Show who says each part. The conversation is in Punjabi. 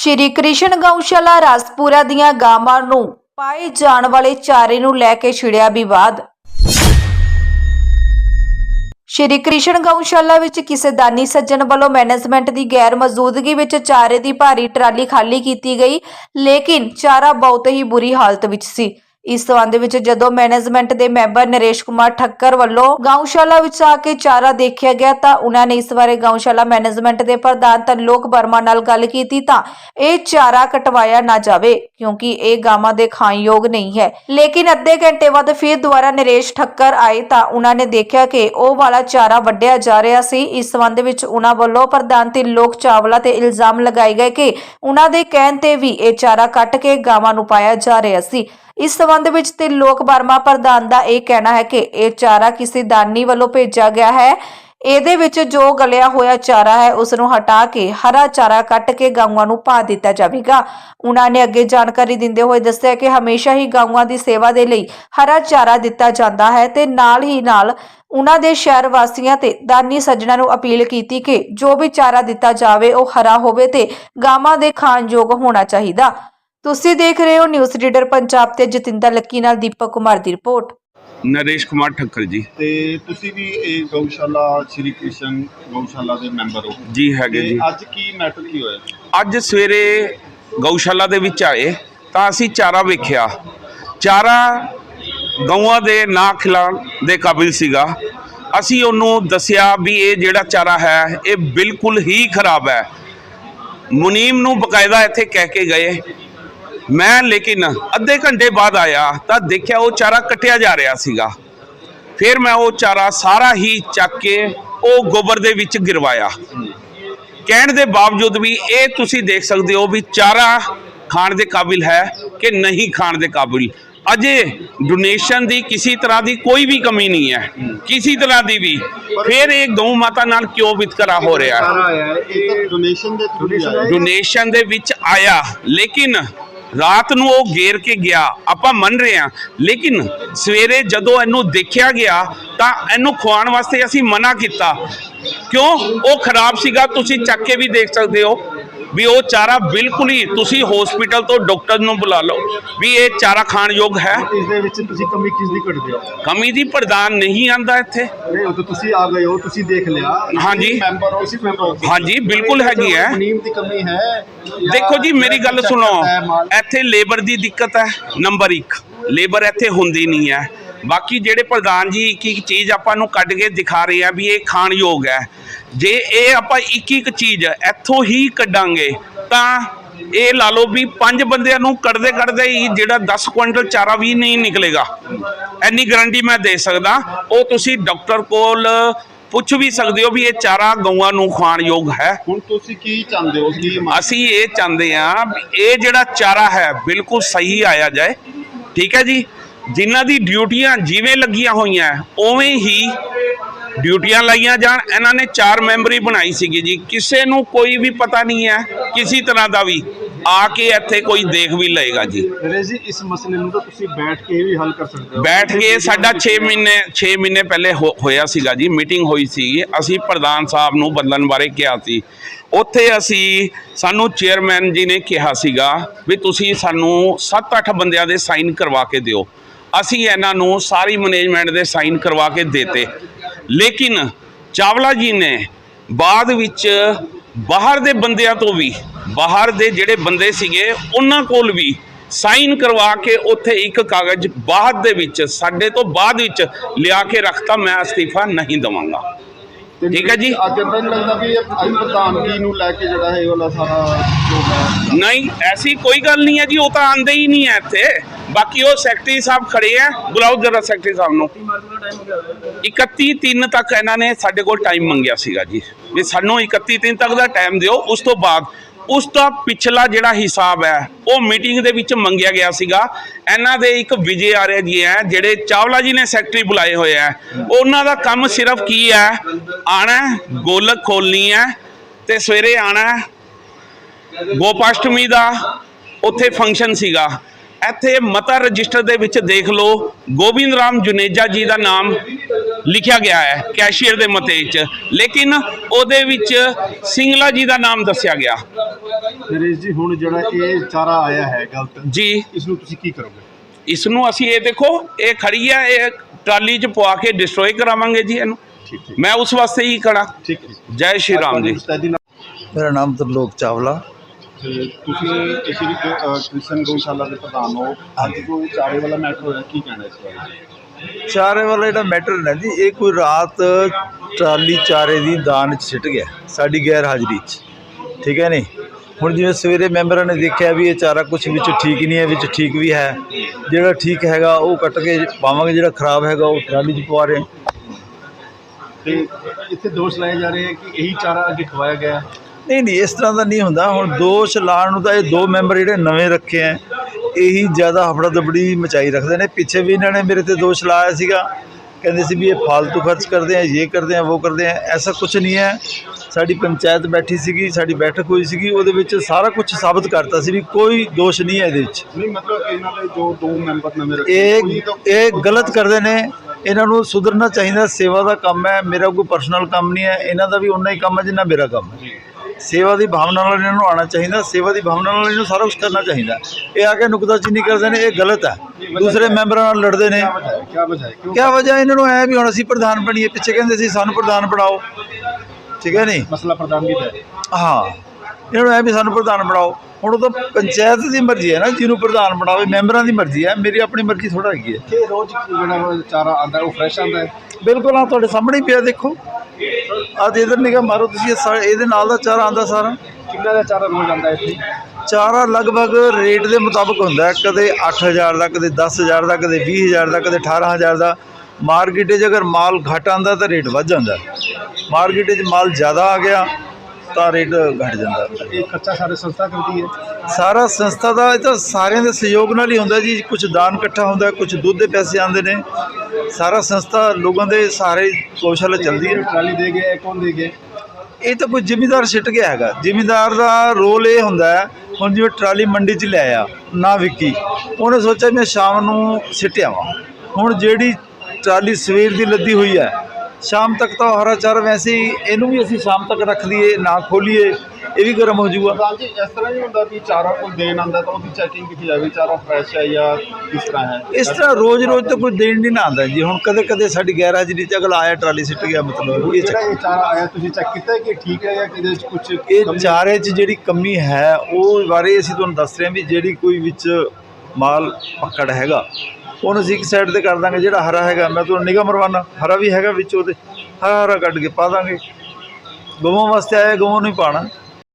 Speaker 1: ਸ਼੍ਰੀ ਕ੍ਰਿਸ਼ਨ ਗਊਸ਼ਾਲਾ ਰਾਜਪੁਰਾ ਦੀਆਂ ਗਾਵਾਂ ਨੂੰ ਪਾਏ ਜਾਣ ਵਾਲੇ ਚਾਰੇ ਨੂੰ ਲੈ ਕੇ ਛਿੜਿਆ ਵਿਵਾਦ। ਸ਼੍ਰੀ ਕ੍ਰਿਸ਼ਨ ਗਊਸ਼ਾਲਾ ਵਿੱਚ ਕਿਸੇ ਦਾਨੀ ਸੱਜਣ ਵੱਲੋਂ ਮੈਨੇਜਮੈਂਟ ਦੀ ਗੈਰ ਮੌਜੂਦਗੀ ਵਿੱਚ ਚਾਰੇ ਦੀ ਭਾਰੀ ਟਰਾਲੀ ਖਾਲੀ ਕੀਤੀ ਗਈ, ਲੇਕਿਨ ਚਾਰਾ ਬਹੁਤ ਹੀ ਬੁਰੀ ਹਾਲਤ ਵਿੱਚ ਸੀ। ਇਸ ਸੰਬੰਧ ਵਿੱਚ ਜਦੋਂ ਮੈਨੇਜਮੈਂਟ ਦੇ ਮੈਂਬਰ ਨਰੇਸ਼ ਕੁਮਾਰ ਠੱਕਰ ਵੱਲੋਂ ਗਊਸ਼ਾਲਾ ਵਿੱਚ ਆ ਕੇ ਚਾਰਾ ਦੇਖਿਆ ਗਿਆ ਤਾਂ ਉਹਨਾਂ ਨੇ ਇਸ ਬਾਰੇ ਗਊਸ਼ਾਲਾ ਮੈਨੇਜਮੈਂਟ ਦੇ ਪ੍ਰਧਾਨ ਤਨਲੋਕ ਵਰਮਾ ਨਾਲ ਗੱਲ ਕੀਤੀ ਤਾਂ ਇਹ ਚਾਰਾ ਕਟਵਾਇਆ ਨਾ ਜਾਵੇ, ਕਿਉਂਕਿ ਇਹ ਗਾਵਾਂ ਦੇ ਖਾਣ ਨਹੀਂ ਹੈ। ਲੇਕਿਨ ਅੱਧੇ ਘੰਟੇ ਬਾਅਦ ਫਿਰ ਦੁਬਾਰਾ ਨਰੇਸ਼ ਠੱਕਰ ਆਏ ਤਾਂ ਉਹਨਾਂ ਨੇ ਦੇਖਿਆ ਕਿ ਉਹ ਵਾਲਾ ਚਾਰਾ ਵੱਢਿਆ ਜਾ ਰਿਹਾ ਸੀ। ਇਸ ਸੰਬੰਧ ਵਿੱਚ ਉਹਨਾਂ ਵੱਲੋਂ ਪ੍ਰਧਾਨ ਤਿਲਲੋਕ ਚਾਵਲਾ ਤੇ ਇਲਜ਼ਾਮ ਲਗਾਏ ਗਏ ਕਿ ਉਹਨਾਂ ਦੇ ਕਹਿਣ ਤੇ ਵੀ ਇਹ ਚਾਰਾ ਕੱਟ ਕੇ ਗਾਵਾਂ ਨੂੰ ਪਾਇਆ ਜਾ ਰਿਹਾ ਸੀ। ਇਸ ਸੰਬੰਧ ਵਿੱਚ ਤੇ ਲੋਕ ਵਰਮਾ ਪ੍ਰਧਾਨ ਦਾ ਇਹ ਕਹਿਣਾ ਹੈ ਕਿ ਇਹ ਚਾਰਾ ਕਿਸੇ ਦਾਨੀ ਵੱਲੋਂ ਭੇਜਿਆ ਗਿਆ ਹੈ। ਇਹਦੇ ਵਿੱਚ ਜੋ ਗਲਿਆ ਹੋਇਆ ਚਾਰਾ ਹੈ ਉਸ ਨੂੰ ਹਟਾ ਕੇ ਹਰਾ ਚਾਰਾ ਕੱਟ ਕੇ ਗਾਵਾਂ ਨੂੰ ਪਾ ਦਿੱਤਾ ਜਾਵੇਗਾ। ਉਹਨਾਂ ਨੇ ਅੱਗੇ ਜਾਣਕਾਰੀ ਦਿੰਦੇ ਹੋਏ ਦੱਸਿਆ ਕਿ ਹਮੇਸ਼ਾ ਹੀ ਗਾਵਾਂ ਦੀ ਸੇਵਾ ਦੇ ਲਈ ਹਰਾ ਚਾਰਾ ਦਿੱਤਾ ਜਾਂਦਾ ਹੈ ਤੇ ਨਾਲ ਹੀ ਨਾਲ ਉਹਨਾਂ ਦੇ ਸ਼ਹਿਰ ਵਾਸੀਆਂ ਤੇ ਦਾਨੀ ਸੱਜਣਾ ਨੂੰ ਅਪੀਲ ਕੀਤੀ ਕਿ ਜੋ ਵੀ ਚਾਰਾ ਦਿੱਤਾ ਜਾਵੇ, ਉਹ ਹਰਾ ਹੋਵੇ ਤੇ ਗਾਵਾਂ ਦੇ ਖਾਣਯੋਗ ਹੋਣਾ ਚਾਹੀਦਾ। ਤੁਸੀਂ ਦੇਖ ਰਹੇ ਹੋ ਨਿਊਜ਼ ਰੀਡਰ ਪੰਜਾਬ ਤੇ ਜਤਿੰਦਰ ਲੱਕੀ ਨਾਲ ਦੀਪਕ ਕੁਮਾਰ ਦੀ ਰਿਪੋਰਟ।
Speaker 2: ਨਰੇਸ਼ ਕੁਮਾਰ ਠੱਕਰ ਜੀ।
Speaker 3: ਤੇ ਤੁਸੀਂ ਵੀ ਇਹ ਗਊਸ਼ਾਲਾ ਸ਼੍ਰੀ ਕ੍ਰਿਸ਼ਨ ਗਊਸ਼ਾਲਾ ਦੇ ਮੈਂਬਰ ਹੋ?
Speaker 2: ਜੀ ਹੈਗੇ
Speaker 3: ਤੇ
Speaker 2: ਜੀ।
Speaker 3: ਅੱਜ ਕੀ ਮੈਟਰ ਕੀ ਹੋਇਆ?
Speaker 2: ਅੱਜ ਸਵੇਰੇ ਗਊਸ਼ਾਲਾ ਦੇ ਵਿੱਚ ਆਏ ਤਾਂ ਅਸੀਂ ਚਾਰਾ ਵੇਖਿਆ। ਚਾਰਾ ਗਊਆਂ ਦੇ ਨਾ ਖਿਲਾਉਣ ਦੇ ਕਾਬਿਲ ਸੀਗਾ। ਅਸੀਂ ਉਹਨੂੰ ਦੱਸਿਆ ਵੀ ਇਹ ਜਿਹੜਾ ਚਾਰਾ ਹੈ ਇਹ ਬਿਲਕੁਲ ਹੀ ਖਰਾਬ ਹੈ। ਮੁਨੀਮ ਨੂੰ ਬਕਾਇਦਾ ਇੱਥੇ ਕਹਿ ਕੇ ਗਏ। ਮੈਂ ਲੇਕਿਨ ਅੱਧੇ ਘੰਟੇ ਬਾਅਦ ਆਇਆ ਤਾਂ ਦੇਖਿਆ ਉਹ ਚਾਰਾ ਕੱਟਿਆ ਜਾ ਰਿਹਾ ਸੀਗਾ। ਫਿਰ ਮੈਂ ਉਹ ਚਾਰਾ ਸਾਰਾ ਹੀ ਚੱਕ ਕੇ ਉਹ ਗੋਬਰ ਦੇ ਵਿੱਚ ਗਿਰਵਾਇਆ। ਕਹਿਣ ਦੇ ਬਾਵਜੂਦ ਵੀ ਇਹ ਤੁਸੀਂ ਦੇਖ ਸਕਦੇ ਹੋ ਵੀ ਚਾਰਾ ਖਾਣ ਦੇ ਕਾਬਿਲ ਹੈ ਕਿ ਨਹੀਂ ਖਾਣ ਦੇ ਕਾਬਿਲ। ਅਜੇ ਡੋਨੇਸ਼ਨ ਦੀ ਕਿਸੇ ਤਰ੍ਹਾਂ ਦੀ ਕੋਈ ਵੀ ਕਮੀ ਨਹੀਂ ਹੈ। ਕਿਸੇ ਤਰ੍ਹਾਂ ਦੀ ਵੀ। ਫਿਰ ਇਹ ਗਊ ਮਾਤਾ ਨਾਲ ਕਿਉਂ ਵਿਤਕਰਾ ਹੋ ਰਿਹਾ? ਹੈ।
Speaker 3: ਡੋਨੇਸ਼ਨ ਦੇ
Speaker 2: ਵਿੱਚ ਆਇਆ। ਲੇਕਿਨ ਰਾਤ ਨੂੰ ਉਹ ਗੇਰ ਕੇ ਗਿਆ, ਆਪਾਂ ਮੰਨ ਰਹੇ ਹਾਂ। ਲੇਕਿਨ ਸਵੇਰੇ ਜਦੋਂ ਇਹਨੂੰ ਦੇਖਿਆ ਗਿਆ, ਤਾਂ ਇਹਨੂੰ ਖਵਾਉਣ ਵਾਸਤੇ ਅਸੀਂ ਮਨਾ ਕੀਤਾ। ਕਿਉਂ? ਉਹ ਖਰਾਬ ਸੀਗਾ, ਤੁਸੀਂ ਚੱਕ ਕੇ ਵੀ ਦੇਖ ਸਕਦੇ ਹੋ। ਵੀ ਉਹ ਚਾਰਾ ਬਿਲਕੁਲ ਹੀ ਤੁਸੀਂ ਹਸਪੀਟਲ ਤੋਂ ਡਾਕਟਰ ਨੂੰ ਬੁਲਾ ਲਓ ਵੀ ਇਹ ਚਾਰਾ ਖਾਣ ਯੋਗ ਹੈ?
Speaker 3: ਇਸ ਦੇ ਵਿੱਚ ਤੁਸੀਂ ਕਮੀ ਕਿਸ ਦੀ ਕੱਢਦੇ ਹੋ?
Speaker 2: ਕਮੀ ਦੀ ਪ੍ਰਦਾਨ ਨਹੀਂ ਆਂਦਾ ਇੱਥੇ।
Speaker 3: ਨਹੀਂ ਉਹ ਤਾਂ ਤੁਸੀਂ ਆ ਗਏ ਹੋ ਤੁਸੀਂ ਦੇਖ ਲਿਆ।
Speaker 2: ਹਾਂਜੀ।
Speaker 3: ਮੈਂਬਰ ਹੋ ਸਿਰਫ ਮੈਂਬਰ ਹੋ
Speaker 2: ਹਾਂਜੀ ਬਿਲਕੁਲ ਹੈਗੀ ਹੈ।
Speaker 3: ਨੀਮ ਦੀ ਕਮੀ ਹੈ।
Speaker 2: ਦੇਖੋ ਜੀ ਮੇਰੀ ਗੱਲ ਸੁਣੋ। ਇੱਥੇ ਲੇਬਰ ਦੀ ਦਿੱਕਤ ਹੈ ਨੰਬਰ 1 ਲੇਬਰ ਇੱਥੇ ਹੁੰਦੀ ਨਹੀਂ ਹੈ। ਬਾਕੀ ਜਿਹੜੇ ਪ੍ਰਧਾਨ ਜੀ ਇੱਕ ਇੱਕ ਚੀਜ਼ ਆਪਾਂ ਨੂੰ ਕੱਢ ਕੇ ਦਿਖਾ ਰਹੇ ਆ ਵੀ ਇਹ ਖਾਣ ਯੋਗ ਹੈ। ਜੇ ਇਹ ਆਪਾਂ ਇੱਕ ਇੱਕ ਚੀਜ਼ ਇੱਥੋਂ ਹੀ ਕੱਢਾਂਗੇ ਤਾਂ ਇਹ ਲਾ ਲਓ ਵੀ ਪੰਜ ਬੰਦਿਆਂ ਨੂੰ ਕੱਢਦੇ ਕੱਢਦੇ ਹੀ ਜਿਹੜਾ 10 ਕੁਇੰਟਲ ਚਾਰਾ ਵੀ ਨਹੀਂ ਨਿਕਲੇਗਾ। ਇੰਨੀ ਗਾਰੰਟੀ ਮੈਂ ਦੇ ਸਕਦਾ। ਉਹ ਤੁਸੀਂ ਡਾਕਟਰ ਕੋਲ ਪੁੱਛ ਵੀ ਸਕਦੇ ਹੋ ਵੀ ਇਹ ਚਾਰਾ ਗਊਆਂ ਨੂੰ ਖਾਣ ਯੋਗ ਹੈ।
Speaker 3: ਹੁਣ ਤੁਸੀਂ ਕੀ ਚਾਹੁੰਦੇ ਹੋ? ਕੀ
Speaker 2: ਅਸੀਂ ਇਹ ਚਾਹੁੰਦੇ ਵੀ ਇਹ ਜਿਹੜਾ ਚਾਰਾ ਹੈ ਬਿਲਕੁਲ ਸਹੀ ਆਇਆ ਜਾਏ। ਠੀਕ ਹੈ ਜੀ? ਜਿਨ੍ਹਾਂ ਦੀ ਡਿਊਟੀਆਂ ਜਿਵੇਂ ਲੱਗੀਆਂ ਹੋਈਆਂ ਉਵੇਂ ਹੀ ਡਿਊਟੀਆਂ ਲਾਈਆਂ ਜਾਣ। ਇਹਨਾਂ ਨੇ ਚਾਰ ਮੈਂਬਰੀ ਬਣਾਈ ਸੀਗੀ ਜੀ। ਕਿਸੇ ਨੂੰ ਕੋਈ ਵੀ ਪਤਾ ਨਹੀਂ ਹੈ ਕਿਸੇ ਤਰ੍ਹਾਂ ਦਾ ਵੀ ਆ ਕੇ ਇੱਥੇ ਕੋਈ ਦੇਖ ਵੀ ਲਏਗਾ ਜੀ।
Speaker 3: ਨਰੇਸ਼ ਜੀ ਇਸ ਮਸਲੇ ਨੂੰ ਤਾਂ ਤੁਸੀਂ ਬੈਠ ਕੇ ਵੀ ਹੱਲ ਕਰ ਸਕਦੇ ਹੋ।
Speaker 2: ਬੈਠ ਕੇ ਸਾਡਾ 6 ਮਹੀਨੇ 6 ਮਹੀਨੇ ਪਹਿਲੇ ਹੋਇਆ ਸੀਗਾ ਜੀ। ਮੀਟਿੰਗ ਹੋਈ ਸੀ। ਅਸੀਂ ਪ੍ਰਧਾਨ ਸਾਹਿਬ ਨੂੰ ਬਦਲਣ ਬਾਰੇ ਕਿਹਾ ਸੀ। ਉੱਥੇ ਅਸੀਂ ਸਾਨੂੰ ਚੇਅਰਮੈਨ ਜੀ ਨੇ ਕਿਹਾ ਸੀਗਾ ਵੀ ਤੁਸੀਂ ਸਾਨੂੰ 7-8 ਬੰਦਿਆਂ ਦੇ ਸਾਈਨ ਕਰਵਾ ਕੇ ਦਿਓ। ਅਸੀਂ ਇਹਨਾਂ ਨੂੰ ਸਾਰੀ ਮੈਨੇਜਮੈਂਟ ਦੇ ਸਾਈਨ ਕਰਵਾ ਕੇ ਦਿੱਤੇ। ਲੇਕਿਨ ਚਾਵਲਾ ਜੀ ਨੇ ਬਾਅਦ ਵਿੱਚ ਬਾਹਰ ਦੇ ਬੰਦਿਆਂ ਤੋਂ ਵੀ ਬਾਹਰ ਦੇ ਜਿਹੜੇ ਬੰਦੇ ਸੀਗੇ ਉਹਨਾਂ ਕੋਲ ਵੀ ਸਾਈਨ ਕਰਵਾ ਕੇ ਉੱਥੇ ਇੱਕ ਕਾਗਜ਼ ਬਾਅਦ ਦੇ ਵਿੱਚ ਸਾਡੇ ਤੋਂ ਬਾਅਦ ਵਿੱਚ ਲਿਆ ਕੇ ਰੱਖਤਾ ਮੈਂ ਅਸਤੀਫਾ ਨਹੀਂ ਦਵਾਂਗਾ।
Speaker 3: ਤੇ
Speaker 2: ਠੀਕ ਹੈ ਜੀ।
Speaker 3: ਅੱਜ ਨਹੀਂ ਲੱਗਦਾ ਵੀ ਪ੍ਰਧਾਨਗੀ ਨੂੰ ਲੈ ਕੇ ਜਿਹੜਾ ਹੈ ਵਾਲਾ ਸਾਰਾ
Speaker 2: ਨਹੀਂ ਐਸੀ ਕੋਈ ਗੱਲ ਨਹੀਂ ਹੈ ਜੀ ਉਹ ਤਾਂ ਆਂਦੇ ਹੀ ਨਹੀਂ ਹੈ ਇੱਥੇ। ਬਾਕੀ ਉਹ ਸੈਕਟਰੀ ਸਾਹਿਬ ਖੜੇ ਆ। ਬੁਲਾਓ ਜਰਾ ਸੈਕਟਰੀ ਸਾਹਿਬ ਨੂੰ। 31 3 ਤੱਕ ਇਹਨਾਂ ਨੇ ਸਾਡੇ ਕੋਲ ਟਾਈਮ ਮੰਗਿਆ ਸੀਗਾ ਜੀ। ਵੀ ਸਾਨੂੰ 31 3 ਤੱਕ ਦਾ ਟਾਈਮ ਦਿਓ, ਉਸ ਤੋਂ ਬਾਅਦ। ਉਸ ਦਾ ਪਿਛਲਾ ਜਿਹੜਾ ਹਿਸਾਬ ਹੈ, ਉਹ ਮੀਟਿੰਗ ਦੇ ਵਿੱਚ ਮੰਗਿਆ ਗਿਆ ਸੀਗਾ। ਇਹਨਾਂ ਦੇ ਇੱਕ ਵਿਜੇ ਆਰਿਆ ਜੀ ਹੈ, ਜਿਹੜੇ ਚਾਵਲਾ ਜੀ ਨੇ ਸੈਕਟਰੀ ਬੁਲਾਏ ਹੋਏ ਆ ਉਹਨਾਂ ਦਾ ਕੰਮ ਸਿਰਫ ਕੀ ਹੈ? ਆਣਾ ਗੋਲਕ ਖੋਲਣੀ ਹੈ ਤੇ ਸਵੇਰੇ ਆਣਾ ਗੋਪਾਸ਼ਟਮੀ ਦਾ ਉੱਥੇ ਫੰਕਸ਼ਨ ਸੀਗਾ। ਇੱਥੇ ਮਤਾ ਰਜਿਸਟਰ ਦੇ ਵਿੱਚ ਦੇਖ ਲਓ ਗੋਬਿੰਦ ਰਾਮ ਜੁਨੇਜਾ ਜੀ ਦਾ ਨਾਮ ਲਿਖਿਆ ਗਿਆ ਹੈ ਕੈਸ਼ੀਅਰ ਦੇ ਮਤੇ ਵਿੱਚ। ਲੇਕਿਨ ਉਹਦੇ ਵਿੱਚ ਸਿੰਗਲਾ ਜੀ ਦਾ ਨਾਮ ਦੱਸਿਆ ਗਿਆ।
Speaker 3: ਨਰੇਸ਼ ਜੀ ਹੁਣ ਜਿਹੜਾ ਇਹ ਚਾਰਾ ਆਇਆ ਹੈ ਗਲਤ
Speaker 2: ਜੀ।
Speaker 3: ਇਸ ਨੂੰ ਤੁਸੀਂ ਕੀ ਕਰੋਗੇ?
Speaker 2: ਇਸ ਨੂੰ ਅਸੀਂ ਇਹ ਦੇਖੋ ਇਹ ਖੜੀ ਹੈ ਇਹ ਟਰਾਲੀ 'ਚ ਪਵਾ ਕੇ ਡਿਸਟਰੋਏ ਕਰਾਵਾਂਗੇ ਜੀ ਇਹਨੂੰ। ਮੈਂ ਉਸ ਵਾਸਤੇ ਹੀ ਖੜਾ। ਜੈ ਸ਼੍ਰੀ ਰਾਮ ਜੀ।
Speaker 4: ਮੇਰਾ ਨਾਮ ਤਰਲੋਕ ਚਾਵਲਾ।
Speaker 3: ਤੇ ਤੁਸੀਂ ਕਿਸੇ ਵੀ ਕ੍ਰਿਸ਼ਨ ਗਊਸ਼ਾਲਾ ਦੇ ਪ੍ਰਧਾਨ ਹੋ ਅੱਜ ਕੋਈ ਚਾਰੇ ਵਾਲਾ ਮੈਟਰ ਹੋਇਆ ਕੀ ਕਹਿਣਾ ਇਸ ਬਾਰੇ
Speaker 4: ਚਾਰੇ ਵਾਲਾ ਜਿਹੜਾ ਮੈਟਰ ਹੈ ਜੀ ਇਹ ਕੋਈ ਰਾਤ ਟਰਾਲੀ ਚਾਰੇ ਦੀ ਦਾਨ ਚ ਸਿੱਟ ਗਿਆ ਸਾਡੀ ਗੈਰ ਹਾਜ਼ਰੀ ਚ ਠੀਕ ਹੈ ਨਹੀਂ ਹੁਣ ਜਿਵੇਂ ਸਵੇਰੇ ਮੈਂਬਰਾਂ ਨੇ ਦੇਖਿਆ ਵੀ ਇਹ ਚਾਰਾ ਕੁਝ ਵਿੱਚ ਠੀਕ ਨਹੀਂ ਹੈ ਵਿੱਚ ਠੀਕ ਵੀ ਹੈ ਜਿਹੜਾ ਠੀਕ ਹੈਗਾ ਉਹ ਕੱਟ ਕੇ ਪਾਵਾਂਗੇ ਜਿਹੜਾ ਖਰਾਬ ਹੈਗਾ ਉਹ ਟਰਾਲੀ ਚ ਪਵਾ ਰਹੇ।
Speaker 3: ਤੇ ਇੱਥੇ ਦੋਸ਼ ਲਾਏ ਜਾ ਰਹੇ ਹੈ ਕਿ ਇਹੀ ਚਾਰਾ ਅੱਗੇ ਖਵਾਇਆ ਗਿਆ।
Speaker 4: ਨਹੀਂ ਨਹੀਂ ਇਸ ਤਰ੍ਹਾਂ ਦਾ ਨਹੀਂ ਹੁੰਦਾ। ਹੁਣ ਦੋਸ਼ ਲਾਉਣ ਨੂੰ ਤਾਂ ਇਹ ਦੋ ਮੈਂਬਰ ਜਿਹੜੇ ਨਵੇਂ ਰੱਖੇ ਆ ਇਹੀ ਜ਼ਿਆਦਾ ਹਫੜਾ ਦਬੜੀ ਮਚਾਈ ਰੱਖਦੇ ਨੇ। ਪਿੱਛੇ ਵੀ ਇਹਨਾਂ ਨੇ ਮੇਰੇ ਤੇ ਦੋਸ਼ ਲਾਇਆ ਸੀਗਾ। ਕਹਿੰਦੇ ਸੀ ਵੀ ਇਹ ਫालतू ਖਰਚ ਕਰਦੇ ਆ ਇਹ ਕਰਦੇ ਆ ਉਹ ਕਰਦੇ ਆ ਐਸਾ ਕੁਝ ਨਹੀਂ ਹੈ ਸਾਡੀ ਪੰਚਾਇਤ ਬੈਠੀ ਸੀਗੀ ਸਾਡੀ ਬੈਠਕ ਹੋਈ ਸੀਗੀ ਉਹਦੇ ਵਿੱਚ ਸਾਰਾ ਕੁਝ ਸਾਬਤ ਕਰਤਾ ਸੀ ਵੀ ਕੋਈ ਦੋਸ਼ ਨਹੀਂ ਹੈ ਇਹਦੇ ਵਿੱਚ।
Speaker 3: ਨਹੀਂ ਮਤਲਬ ਇਹਨਾਂ ਦੇ ਜੋ ਦੋ ਮੈਂਬਰ ਨਵੇਂ ਰੱਖੇ
Speaker 4: ਇਹ ਇਹ ਗਲਤ ਕਰਦੇ ਨੇ। ਇਹਨਾਂ ਨੂੰ ਸੁਧਰਨਾ ਚਾਹੀਦਾ ਸੇਵਾ ਦਾ ਕੰਮ ਹੈ ਮੇਰਾ ਕੋਈ ਪਰਸਨਲ ਕੰਮ ਨਹੀਂ ਹੈ ਇਹਨਾਂ ਦਾ ਵੀ ਉਨਾ ਹੀ ਕੰਮ ਹੈ ਜਿੰਨਾ ਮੇਰਾ ਕੰਮ ਹੈ ਸੇਵਾ ਦੀ ਭਾਵਨਾ ਨਾਲ ਇਹਨਾਂ ਨੂੰ ਆਉਣਾ ਚਾਹੀਦਾ ਸੇਵਾ ਦੀ ਭਾਵਨਾ ਨਾਲ ਇਹਨੂੰ ਸਾਰਾ ਕੁਝ ਕਰਨਾ ਚਾਹੀਦਾ। ਇਹ ਆ ਕੇ ਨੁਕਤਾਚੀਨੀ ਕਰਦੇ ਨੇ ਇਹ ਗਲਤ ਹੈ। ਦੂਸਰੇ ਮੈਂਬਰਾਂ ਨਾਲ ਲੜਦੇ ਨੇ।
Speaker 3: ਕੀ ਵਜ੍ਹਾ
Speaker 4: ਇਹਨਾਂ ਨੂੰ ਐ ਵੀ ਹੁਣ ਅਸੀਂ ਪ੍ਰਧਾਨ ਬਣੀਏ ਪਿੱਛੇ ਕਹਿੰਦੇ ਸੀ ਸਾਨੂੰ ਪ੍ਰਧਾਨ ਬਣਾਓ। ਠੀਕ ਹੈ ਨਹੀਂ?
Speaker 3: ਮਸਲਾ ਪ੍ਰਧਾਨਗੀ ਦਾ ਹੈ।
Speaker 4: ਹਾਂ। ਇਹਨਾਂ ਨੂੰ ਐ ਵੀ ਸਾਨੂੰ ਪ੍ਰਧਾਨ ਬਣਾਓ। ਹੁਣ ਉਹ ਤਾਂ ਪੰਚਾਇਤ ਦੀ ਮਰਜ਼ੀ ਹੈ ਨਾ ਜਿਹਨੂੰ ਪ੍ਰਧਾਨ ਬਣਾਵੇ ਮੈਂਬਰਾਂ ਦੀ ਮਰਜ਼ੀ ਹੈ। ਮੇਰੀ ਆਪਣੀ ਮਰਜ਼ੀ ਥੋੜਾ ਹੈਗੀ ਹੈ।
Speaker 3: ਕਿ ਰੋਜ਼ ਜਿਹੜਾ ਚਾਰਾ ਆਉਂਦਾ ਉਹ ਫਰੈਸ਼ ਆਉਂਦਾ ਹੈ।
Speaker 4: ਬਿਲਕੁਲ ਆ ਤੁਹਾਡੇ ਸਾਹਮਣੇ ਪਿਆ ਦੇਖੋ। ਆਹ ਇਧਰ ਨਿਗਾਹ ਮਾਰੋ ਤੁਸੀਂ ਇਹ ਸਾ- ਇਹਦੇ ਨਾਲ ਦਾ ਚਾਰਾ ਆਂਦਾ ਸਾਰਾ?
Speaker 3: ਕਿੰਨਾ ਦਾ ਚਾਰਾ ਰੋਜ਼ ਆਉਂਦਾ ਇੱਥੇ?
Speaker 4: ਚਾਰਾ ਲਗਭਗ ਰੇਟ ਦੇ ਮੁਤਾਬਕ ਹੁੰਦਾ ਹੈ, ਕਦੇ 8000 ਦਾ ਕਦੇ 10000 ਦਾ ਕਦੇ 20000 ਦਾ ਕਦੇ 18000 ਦਾ। ਮਾਰਕੀਟ 'ਚ ਅਗਰ ਮਾਲ ਘੱਟ ਆਂਦਾ ਤਾਂ ਰੇਟ ਵੱਧ ਜਾਂਦਾ ਮਾਰਕੀਟ 'ਚ ਮਾਲ ਜ਼ਿਆਦਾ ਆ ਗਿਆ ਤਾਂ ਰੇਟ ਘਟ ਜਾਂਦਾ
Speaker 3: ਇਹ ਖਰਚਾ ਸਾਰੇ ਸੰਸਥਾ ਕਰਦੀ ਹੈ?
Speaker 4: ਸਾਰਾ ਸੰਸਥਾ ਦਾ ਇਹ ਤਾਂ ਸਾਰਿਆਂ ਦੇ ਸਹਿਯੋਗ ਨਾਲ ਹੀ ਹੁੰਦਾ ਜੀ। ਕੁਝ ਦਾਨ ਇਕੱਠਾ ਹੁੰਦਾ ਕੁਝ ਦੁੱਧ ਦੇ ਪੈਸੇ ਆਉਂਦੇ ਨੇ। ਸਾਰਾ ਸੰਸਥਾ ਲੋਕਾਂ ਦੇ ਸਾਰੇ ਗਊਸ਼ਾਲਾ ਚੱਲਦੀ ਹੈ।
Speaker 3: ਟਰਾਲੀ ਦੇ ਇਹ ਕੌਣ ਦੇ ਗਏ?
Speaker 4: ਇਹ ਤਾਂ ਕੋਈ ਜ਼ਿਮੀਦਾਰ ਸਿੱਟ ਗਿਆ ਹੈਗਾ। ਜ਼ਿਮੀਦਾਰ ਦਾ ਰੋਲ ਇਹ ਹੁੰਦਾ ਹੈ ਹੁਣ ਜਿਵੇਂ ਟਰਾਲੀ ਮੰਡੀ 'ਚ ਲੈ ਆ ਨਾ ਵਿਕੀ। ਉਹਨੇ ਸੋਚਿਆ ਮੈਂ ਸ਼ਾਮ ਨੂੰ ਸਿੱਟ ਆਵਾਂ। ਹੁਣ ਜਿਹੜੀ ਟਰਾਲੀ ਸਵੇਰ ਦੀ ਲੱਦੀ ਹੋਈ ਹੈ ਸ਼ਾਮ ਤੱਕ ਤਾਂ ਹਰਾ ਚਾਰ ਵੈਸੇ ਹੀ ਇਹਨੂੰ ਵੀ ਅਸੀਂ ਸ਼ਾਮ ਤੱਕ ਰੱਖ ਦਈਏ ਨਾ ਖੋਲੀਏ। ਇਹ ਵੀ ਗਰਮ ਹੋ ਜਾਊਗਾ।
Speaker 3: ਪ੍ਰਧਾਨ ਜੀ ਇਸ ਤਰ੍ਹਾਂ ਨਹੀਂ ਹੁੰਦਾ ਵੀ ਚਾਰਾ ਕੋਈ ਦੇਣ ਆਉਂਦਾ ਤਾਂ ਉਹਦੀ ਚੈਕਿੰਗ ਕੀਤੀ ਜਾਵੇ ਚਾਰਾ ਫਰੈਸ਼ ਹੈ ਜਾਂ ਕਿਸ ਤਰ੍ਹਾਂ ਹੈ।
Speaker 4: ਇਸ ਤਰ੍ਹਾਂ ਰੋਜ਼-ਰੋਜ਼ ਤਾਂ ਕੋਈ ਦੇਣ ਨਹੀਂ ਨਾ ਆਉਂਦਾ ਜੀ। ਹੁਣ ਕਦੇ-ਕਦੇ ਸਾਡੀ ਗੈਰ ਹਾਜ਼ਰੀ 'ਚ ਅਗਲਾ ਆਇਆ ਟਰਾਲੀ ਸਿੱਟ ਗਿਆ ਮਤਲਬ ਇਹ
Speaker 3: ਜਿਹੜਾ
Speaker 4: ਚੱਕਰ।
Speaker 3: ਇਹ ਚਾਰਾ ਆਇਆ ਤੁਸੀਂ ਚੈੱਕ ਕੀਤਾ ਹੈ ਕਿ ਠੀਕ ਹੈ ਜਾਂ ਕਿਹਦੇ ਵਿੱਚ ਕੁਝ
Speaker 4: ਇਹ ਚਾਰੇ 'ਚ ਜਿਹੜੀ ਕਮੀ ਹੈ ਉਹ ਬਾਰੇ ਅਸੀਂ ਤੁਹਾਨੂੰ ਦੱਸ ਰਹੇ ਹਾਂ ਵੀ ਜਿਹੜੀ ਕੋਈ ਵਿੱਚ ਮਾਲ ਪਕੜ ਹੈਗਾ ਉਹਨੂੰ ਅਸੀਂ ਇੱਕ ਸਾਈਡ ਤੇ ਕਰ ਦਾਂਗੇ ਜਿਹੜਾ ਹਰਾ ਹੈਗਾ ਮੈਂ ਤੁਹਾਨੂੰ ਨਿਗਾਹ ਮਰਵਾਨਾ ਹਰਾ ਵੀ ਹੈਗਾ ਵਿੱਚ ਉਹਦੇ ਹਰਾ ਹਰਾ ਕੱਢ ਕੇ ਪਾ ਦਾਂਗੇ। ਗਊਆਂ ਵਾਸਤੇ ਆਇਆ ਗਊਆਂ ਨੂੰ ਹੀ ਪਾਣਾ